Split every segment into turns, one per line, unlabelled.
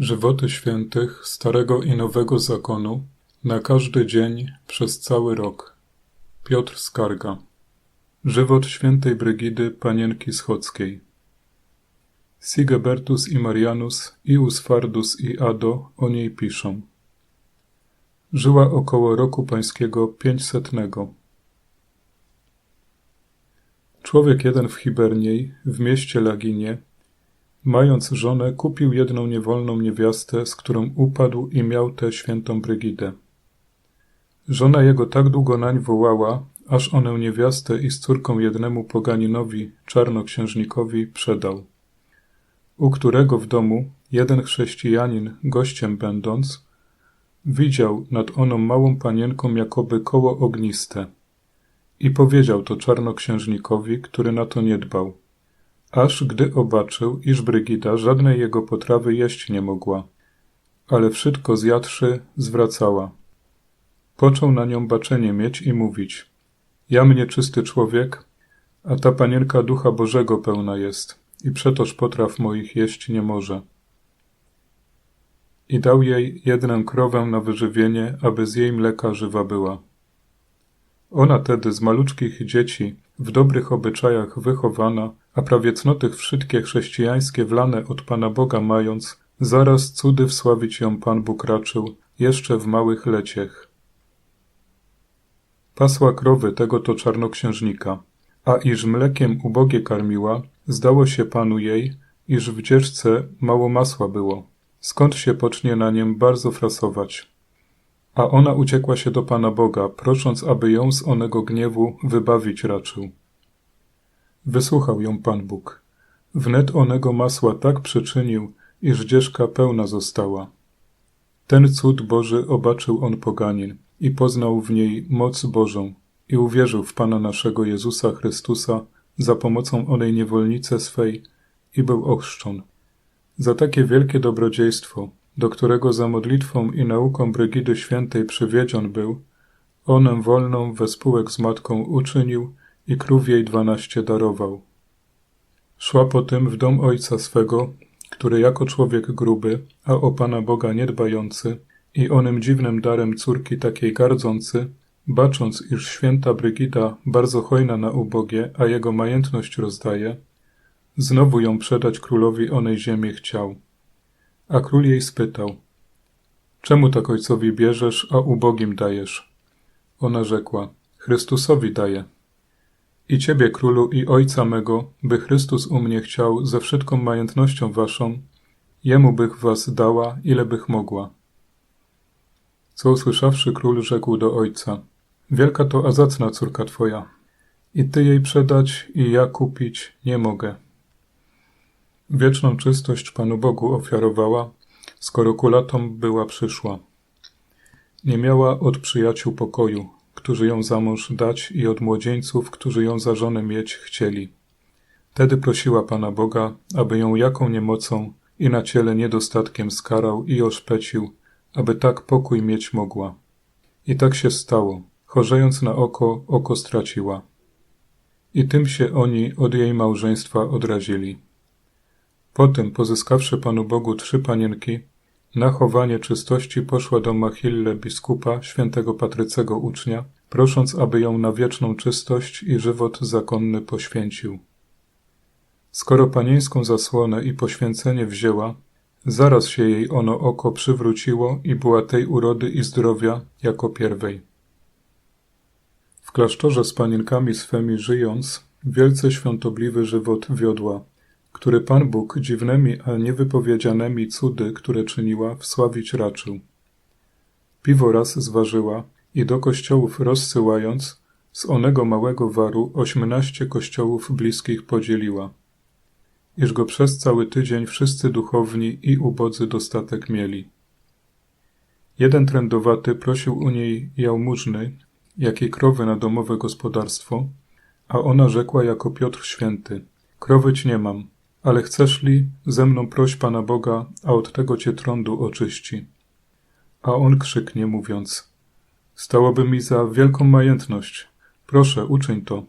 Żywoty świętych Starego i Nowego Zakonu na każdy dzień przez cały rok. Piotr Skarga. Żywot świętej Brygidy, panienki schockiej. Sigebertus i Marianus, i Usfardus i Ado o niej piszą. Żyła około roku pańskiego pięćsetnego. Człowiek jeden w Hiberniej, w mieście Laginie, Mając żonę, kupił jedną niewolną niewiastę, z którą upadł i miał tę świętą Brygidę. Żona jego tak długo nań wołała, aż onę niewiastę i z córką jednemu poganinowi, czarnoksiężnikowi, przedał. U którego w domu jeden chrześcijanin, gościem będąc, widział nad oną małą panienką jakoby koło ogniste i powiedział to czarnoksiężnikowi, który na to nie dbał aż gdy obaczył, iż Brygida żadnej jego potrawy jeść nie mogła, ale wszystko zjadłszy, zwracała. Począł na nią baczenie mieć i mówić, ja mnie czysty człowiek, a ta panienka ducha Bożego pełna jest i przetoż potraw moich jeść nie może. I dał jej jednę krowę na wyżywienie, aby z jej mleka żywa była. Ona tedy z maluczkich dzieci, w dobrych obyczajach wychowana, a prawie cnoty wszystkie chrześcijańskie wlane od Pana Boga mając, zaraz cudy wsławić ją Pan Bóg raczył, jeszcze w małych leciech. Pasła krowy tego to czarnoksiężnika, a iż mlekiem ubogie karmiła, zdało się Panu jej, iż w dzieczce mało masła było, skąd się pocznie na niem bardzo frasować. A ona uciekła się do Pana Boga, prosząc, aby ją z onego gniewu wybawić raczył. Wysłuchał ją Pan Bóg. Wnet onego masła tak przyczynił, iż dzieszka pełna została. Ten cud Boży obaczył on poganin i poznał w niej moc Bożą i uwierzył w Pana naszego Jezusa Chrystusa za pomocą onej niewolnicy swej i był ochrzczon. Za takie wielkie dobrodziejstwo, do którego za modlitwą i nauką Brygidy Świętej przywiedzion był, onem wolną wespółek z matką uczynił i krów jej dwanaście darował. Szła potem w dom ojca swego, który jako człowiek gruby, a o Pana Boga niedbający i onym dziwnym darem córki takiej gardzący, bacząc, iż święta Brygida bardzo hojna na ubogie, a jego majętność rozdaje, znowu ją przedać królowi onej ziemi chciał. A król jej spytał, czemu tak ojcowi bierzesz, a ubogim dajesz? Ona rzekła, Chrystusowi daję. I Ciebie, Królu i Ojca mego, by Chrystus u mnie chciał ze wszystką majętnością Waszą, Jemu bych Was dała, ile bych mogła. Co usłyszawszy, król rzekł do ojca, wielka to azacna córka Twoja, i Ty jej przedać, i ja kupić nie mogę. Wieczną czystość Panu Bogu ofiarowała, skoro kulatom była przyszła. Nie miała od przyjaciół pokoju, którzy ją za mąż dać i od młodzieńców, którzy ją za żonę mieć chcieli. Tedy prosiła Pana Boga, aby ją jaką niemocą i na ciele niedostatkiem skarał i oszpecił, aby tak pokój mieć mogła. I tak się stało. Chorzejąc na oko, oko straciła. I tym się oni od jej małżeństwa odrazili. Potem, pozyskawszy Panu Bogu trzy panienki, na chowanie czystości poszła do Machille biskupa, świętego Patrycego ucznia, prosząc, aby ją na wieczną czystość i żywot zakonny poświęcił. Skoro panieńską zasłonę i poświęcenie wzięła, zaraz się jej ono oko przywróciło i była tej urody i zdrowia jako pierwej. W klasztorze z panienkami swemi żyjąc, wielce świątobliwy żywot wiodła, który Pan Bóg dziwnymi, a niewypowiedzianymi cudy, które czyniła, wsławić raczył. Piwo raz zważyła i do kościołów rozsyłając, z onego małego waru ośmnaście kościołów bliskich podzieliła, iż go przez cały tydzień wszyscy duchowni i ubodzy dostatek mieli. Jeden trędowaty prosił u niej jałmużny, jakiej krowy na domowe gospodarstwo, a ona rzekła jako Piotr Święty, krowyć nie mam, ale chcesz li, ze mną proś Pana Boga, a od tego cię trądu oczyści. A on krzyknie, mówiąc, stałoby mi za wielką majętność, proszę, uczyń to.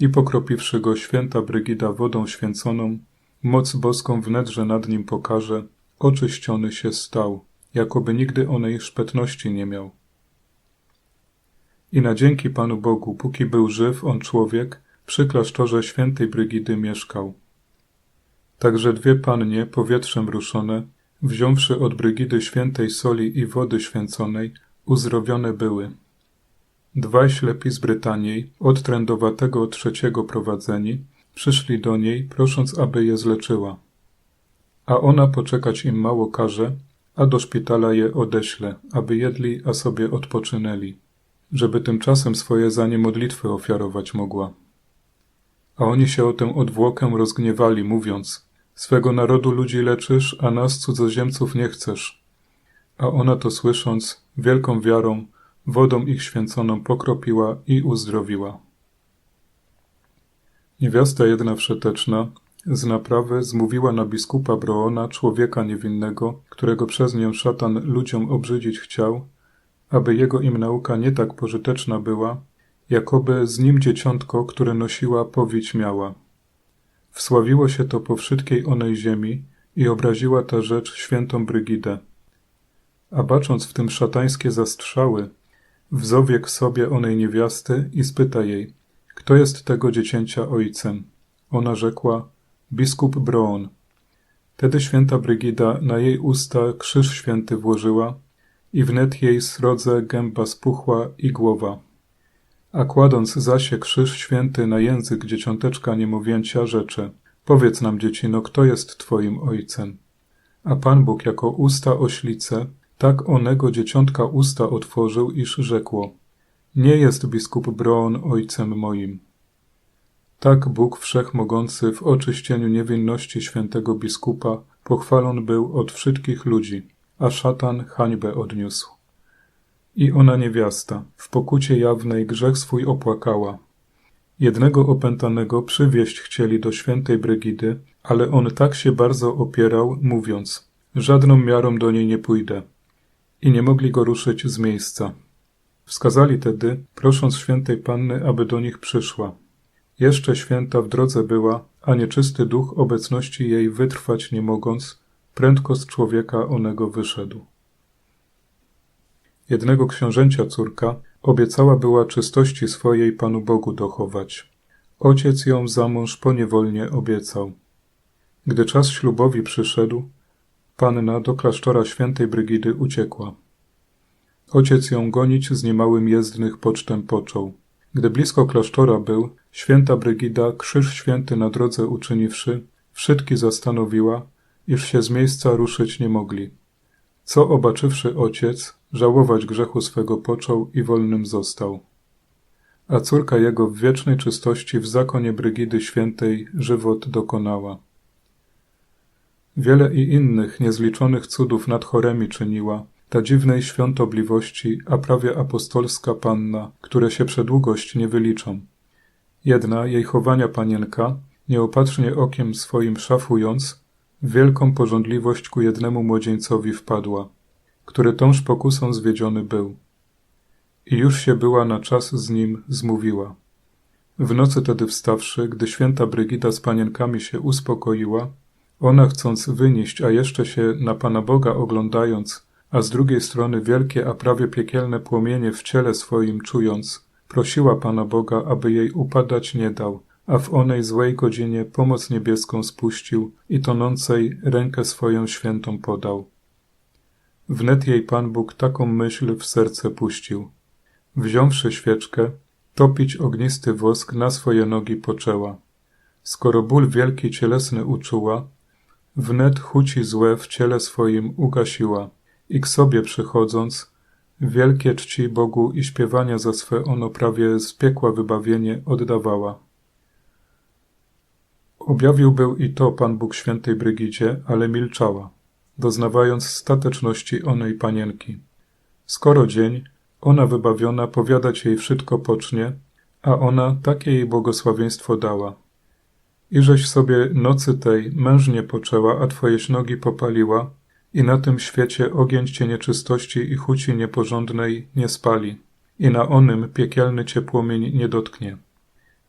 I pokropiwszy go święta Brygida wodą święconą, moc boską wnetże nad nim pokaże, oczyściony się stał, jakoby nigdy onej szpetności nie miał. I na dzięki Panu Bogu, póki był żyw on człowiek, przy klasztorze świętej Brygidy mieszkał. Także dwie pannie, powietrzem ruszone, wziąwszy od Brygidy świętej soli i wody święconej, uzdrowione były. Dwaj ślepi z Brytanii, od trędowatego trzeciego prowadzeni, przyszli do niej, prosząc, aby je zleczyła. A ona poczekać im mało każe, a do szpitala je odeśle, aby jedli, a sobie odpoczynęli, żeby tymczasem swoje za nie modlitwy ofiarować mogła. A oni się o tę odwłokę rozgniewali, mówiąc, swego narodu ludzi leczysz, a nas cudzoziemców nie chcesz. A ona to słysząc, wielką wiarą, wodą ich święconą pokropiła i uzdrowiła. Niewiasta jedna wszeteczna z naprawy zmówiła na biskupa Broona, człowieka niewinnego, którego przez nią szatan ludziom obrzydzić chciał, aby jego im nauka nie tak pożyteczna była, jakoby z nim dzieciątko, które nosiła powić miała. Wsławiło się to po wszystkiej onej ziemi i obraziła ta rzecz świętą Brygidę. A bacząc w tym szatańskie zastrzały, wzowiek sobie onej niewiasty i spyta jej, kto jest tego dziecięcia ojcem. Ona rzekła, biskup Broon. Tedy święta Brygida na jej usta krzyż święty włożyła i wnet jej srodze gęba spuchła i głowa. A kładąc zasie krzyż święty na język dzieciąteczka niemowlęcia rzecze, powiedz nam dziecino, kto jest twoim ojcem? A Pan Bóg jako usta oślice, tak onego dzieciątka usta otworzył, iż rzekło, nie jest biskup Broon ojcem moim. Tak Bóg Wszechmogący w oczyścieniu niewinności świętego biskupa pochwalon był od wszystkich ludzi, a szatan hańbę odniósł. I ona niewiasta, w pokucie jawnej grzech swój opłakała. Jednego opętanego przywieść chcieli do świętej Brygidy, ale on tak się bardzo opierał, mówiąc, żadną miarą do niej nie pójdę. I nie mogli go ruszyć z miejsca. Wskazali tedy, prosząc świętej Panny, aby do nich przyszła. Jeszcze święta w drodze była, a nieczysty duch obecności jej wytrwać nie mogąc, prędko z człowieka onego wyszedł. Jednego książęcia córka obiecała była czystości swojej Panu Bogu dochować. Ojciec ją za mąż poniewolnie obiecał. Gdy czas ślubowi przyszedł, panna do klasztora świętej Brygidy uciekła. Ojciec ją gonić z niemałym jezdnych pocztem począł. Gdy blisko klasztora był, święta Brygida, krzyż święty na drodze uczyniwszy, wszystki zastanowiła, iż się z miejsca ruszyć nie mogli. Co obaczywszy ojciec, żałować grzechu swego począł i wolnym został. A córka jego w wiecznej czystości w zakonie Brygidy Świętej żywot dokonała. Wiele i innych niezliczonych cudów nad choremi czyniła, ta dziwnej świątobliwości, a prawie apostolska panna, które się przedługość nie wyliczą. Jedna, jej chowania panienka, nieopatrznie okiem swoim szafując, wielką pożądliwość ku jednemu młodzieńcowi wpadła, który tąż pokusą zwiedziony był. I już się była na czas z nim zmówiła. W nocy tedy wstawszy, gdy święta Brygida z panienkami się uspokoiła, ona chcąc wynieść, a jeszcze się na Pana Boga oglądając, a z drugiej strony wielkie, a prawie piekielne płomienie w ciele swoim czując, prosiła Pana Boga, aby jej upadać nie dał, a w onej złej godzinie pomoc niebieską spuścił i tonącej rękę swoją świętą podał. Wnet jej Pan Bóg taką myśl w serce puścił. Wziąwszy świeczkę, topić ognisty wosk na swoje nogi poczęła. Skoro ból wielki cielesny uczuła, wnet chuci złe w ciele swoim ugasiła i k sobie przychodząc, wielkie czci Bogu i śpiewania za swe ono prawie z piekła wybawienie oddawała. Objawił był i to Pan Bóg świętej Brygidzie, ale milczała, doznawając stateczności onej panienki. Skoro dzień, ona wybawiona powiadać jej wszystko pocznie, a ona takie jej błogosławieństwo dała. Iżeś sobie nocy tej mężnie poczęła, a twojeś nogi popaliła, i na tym świecie ogień cię nieczystości i chuci nieporządnej nie spali, i na onym piekielny cię płomień nie dotknie.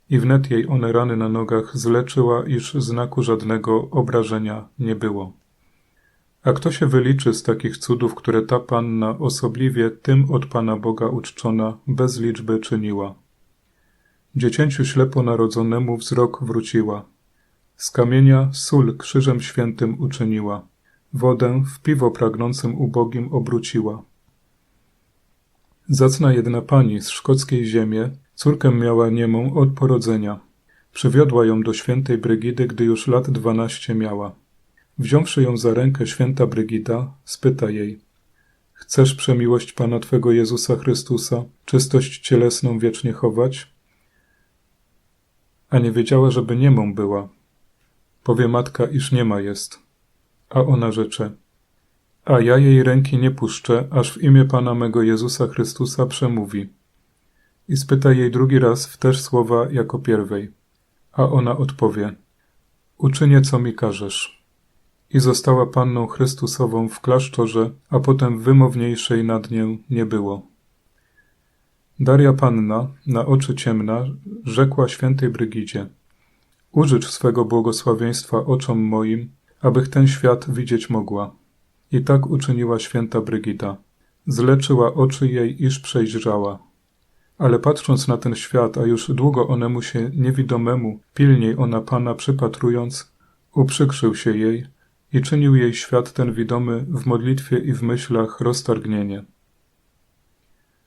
I wnet jej one rany na nogach zleczyła, iż znaku żadnego obrażenia nie było. A kto się wyliczy z takich cudów, które ta panna osobliwie tym od Pana Boga uczczona bez liczby czyniła? Dziecięciu ślepo narodzonemu wzrok wróciła. Z kamienia sól krzyżem świętym uczyniła. Wodę w piwo pragnącym ubogim obróciła. Zacna jedna pani z szkockiej ziemi córkę miała niemą od porodzenia. Przywiodła ją do świętej Brygidy, gdy już lat dwanaście miała. Wziąwszy ją za rękę święta Brygida, spyta jej Chcesz przemiłość Pana Twego Jezusa Chrystusa, czystość cielesną wiecznie chować? A nie wiedziała, żeby niemą była. Powie matka, iż niema jest. A ona rzecze A ja jej ręki nie puszczę, aż w imię Pana mego Jezusa Chrystusa przemówi. I spyta jej drugi raz w też słowa jako pierwej. A ona odpowie Uczynię, co mi każesz i została panną Chrystusową w klasztorze, a potem wymowniejszej nad nią nie było. Daria Panna, na oczy ciemna, rzekła świętej Brygidzie Użycz swego błogosławieństwa oczom moim, abych ten świat widzieć mogła. I tak uczyniła święta Brygida. Zleczyła oczy jej, iż przejrzała. Ale patrząc na ten świat, a już długo onemu się niewidomemu, pilniej ona Pana przypatrując, uprzykrzył się jej, i czynił jej świat ten widomy w modlitwie i w myślach roztargnienie.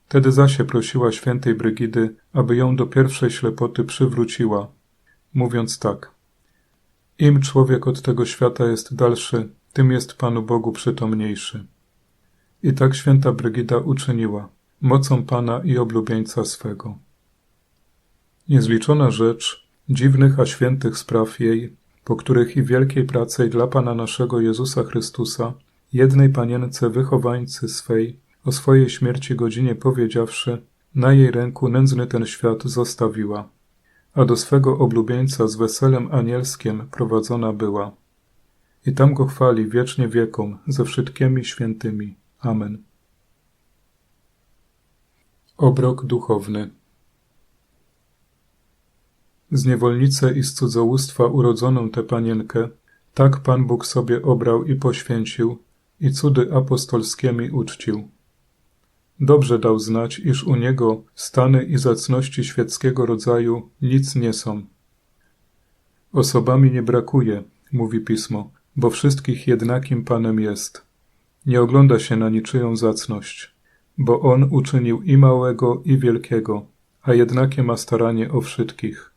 Tedy zasie prosiła świętej Brygidy, aby ją do pierwszej ślepoty przywróciła, mówiąc tak. Im człowiek od tego świata jest dalszy, tym jest Panu Bogu przytomniejszy. I tak święta Brygida uczyniła, mocą Pana i oblubieńca swego. Niezliczona rzecz, dziwnych a świętych spraw jej, po których i wielkiej pracy dla Pana naszego Jezusa Chrystusa, jednej panience wychowańcy swej, o swojej śmierci godzinie powiedziawszy, na jej ręku nędzny ten świat zostawiła, a do swego oblubieńca z weselem anielskiem prowadzona była. I tam go chwali wiecznie wiekom ze wszystkimi świętymi. Amen. Obrok duchowny z niewolnicy i z cudzołóstwa urodzoną tę panienkę, tak Pan Bóg sobie obrał i poświęcił, i cudy apostolskiemi uczcił. Dobrze dał znać, iż u niego stany i zacności świeckiego rodzaju nic nie są. Osobami nie brakuje, mówi pismo, bo wszystkich jednakim Panem jest. Nie ogląda się na niczyją zacność, bo On uczynił i małego, i wielkiego, a jednakie ma staranie o wszystkich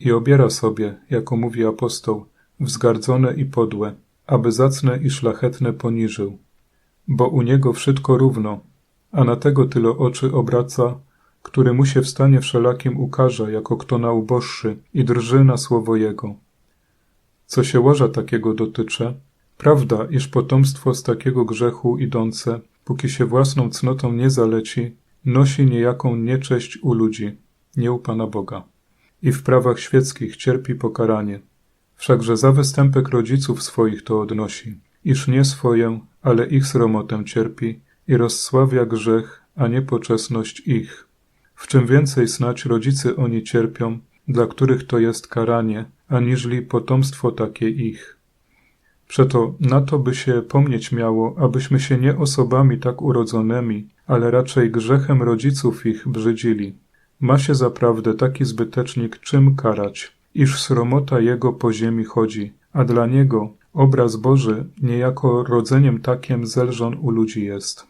i obiera sobie, jako mówi apostoł, wzgardzone i podłe, aby zacne i szlachetne poniżył. Bo u niego wszystko równo, a na tego tyle oczy obraca, który mu się w stanie wszelakim ukaże, jako kto na uboższy i drży na słowo jego. Co się łoża takiego dotycze, prawda, iż potomstwo z takiego grzechu idące, póki się własną cnotą nie zaleci, nosi niejaką niecześć u ludzi, nie u Pana Boga i w prawach świeckich cierpi pokaranie. Wszakże za występek rodziców swoich to odnosi, iż nie swoję, ale ich sromotę cierpi i rozsławia grzech, a nie poczesność ich. W czym więcej snać rodzicy oni cierpią, dla których to jest karanie, aniżeli potomstwo takie ich. Przeto na to by się pomnieć miało, abyśmy się nie osobami tak urodzonymi, ale raczej grzechem rodziców ich brzydzili. Ma się zaprawdę taki zbytecznik czym karać, iż sromota jego po ziemi chodzi, a dla niego obraz Boży niejako rodzeniem takiem zelżon u ludzi jest.